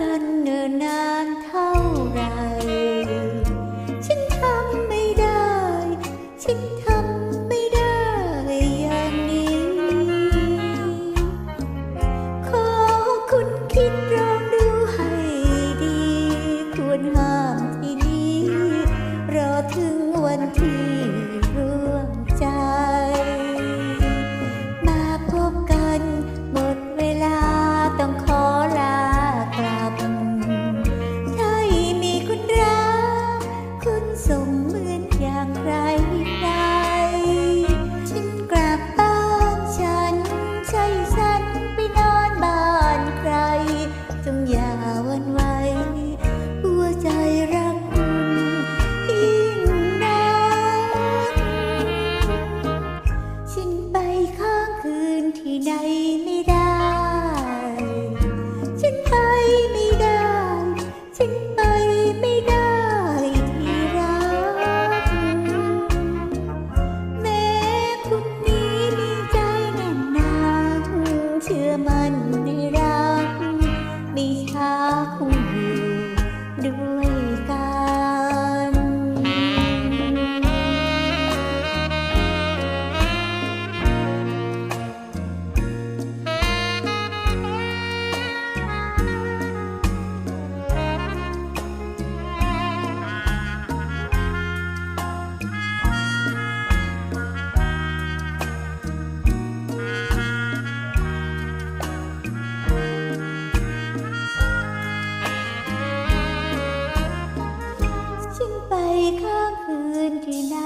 กันเนิ่นนานเท่าไร ฉันทำไม่ได้ ฉันทำไม่ได้อย่างนี้ ขอคุณคิดลองดูให้ดี ควรห้ามที่นี้ รอถึงวันที่ ข้างคืนที่ไหน